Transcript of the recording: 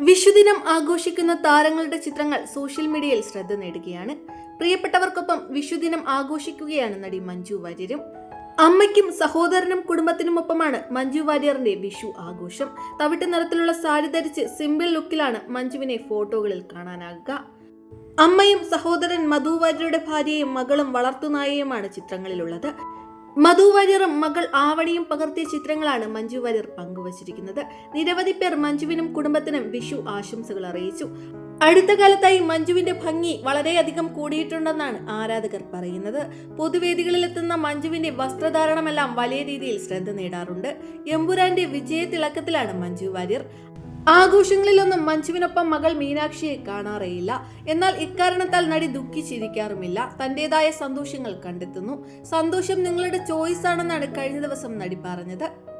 വിഷുദിനം ആഘോഷിക്കുന്ന താരങ്ങളുടെ ചിത്രങ്ങൾ സോഷ്യൽ മീഡിയയിൽ ശ്രദ്ധ നേടുകയാണ്. പ്രിയപ്പെട്ടവർക്കൊപ്പം വിഷുദിനം ആഘോഷിക്കുകയാണ് നടി മഞ്ജു വാര്യരും. അമ്മയ്ക്കും സഹോദരനും കുടുംബത്തിനുമൊപ്പമാണ് മഞ്ജു വാര്യറിന്റെ വിഷു ആഘോഷം. തവിട്ട് നിറത്തിലുള്ള സാരി ധരിച്ച് സിമ്പിൾ ലുക്കിലാണ് മഞ്ജുവിനെ ഫോട്ടോകളിൽ കാണാനാകുക. അമ്മയും സഹോദരൻ മധു വാര്യരുടെ ഭാര്യയും മകളും വളർത്തുനായയുമാണ് ചിത്രങ്ങളിലുള്ളത്. മധു വാര്യറും മകൾ ആവണിയും പകർത്തിയ ചിത്രങ്ങളാണ് മഞ്ജു വാര്യർ പങ്കുവച്ചിരിക്കുന്നത്. നിരവധി പേർ മഞ്ജുവിനും കുടുംബത്തിനും വിഷു ആശംസകൾ അറിയിച്ചു. അടുത്ത കാലത്തായി മഞ്ജുവിന്റെ ഭംഗി വളരെയധികം കൂടിയിട്ടുണ്ടെന്നാണ് ആരാധകർ പറയുന്നത്. പൊതുവേദികളിലെത്തുന്ന മഞ്ജുവിന്റെ വസ്ത്രധാരണമെല്ലാം വലിയ രീതിയിൽ ശ്രദ്ധ നേടാറുണ്ട്. എമ്പുരാന്റെ വിജയത്തിളക്കത്തിലാണ് മഞ്ജു വാര്യർ. ആഘോഷങ്ങളിലൊന്നും മഞ്ജുവിനൊപ്പം മകൾ മീനാക്ഷിയെ കാണാറേയില്ല. എന്നാൽ ഇക്കാരണത്താൽ നടി ദുഃഖിച്ചിരിക്കാറുമില്ല. തന്റേതായ സന്തോഷങ്ങൾ കണ്ടെത്തുന്നു. സന്തോഷം നിങ്ങളുടെ ചോയ്സ് ആണെന്നാണ് കഴിഞ്ഞ ദിവസം നടി പറഞ്ഞത്.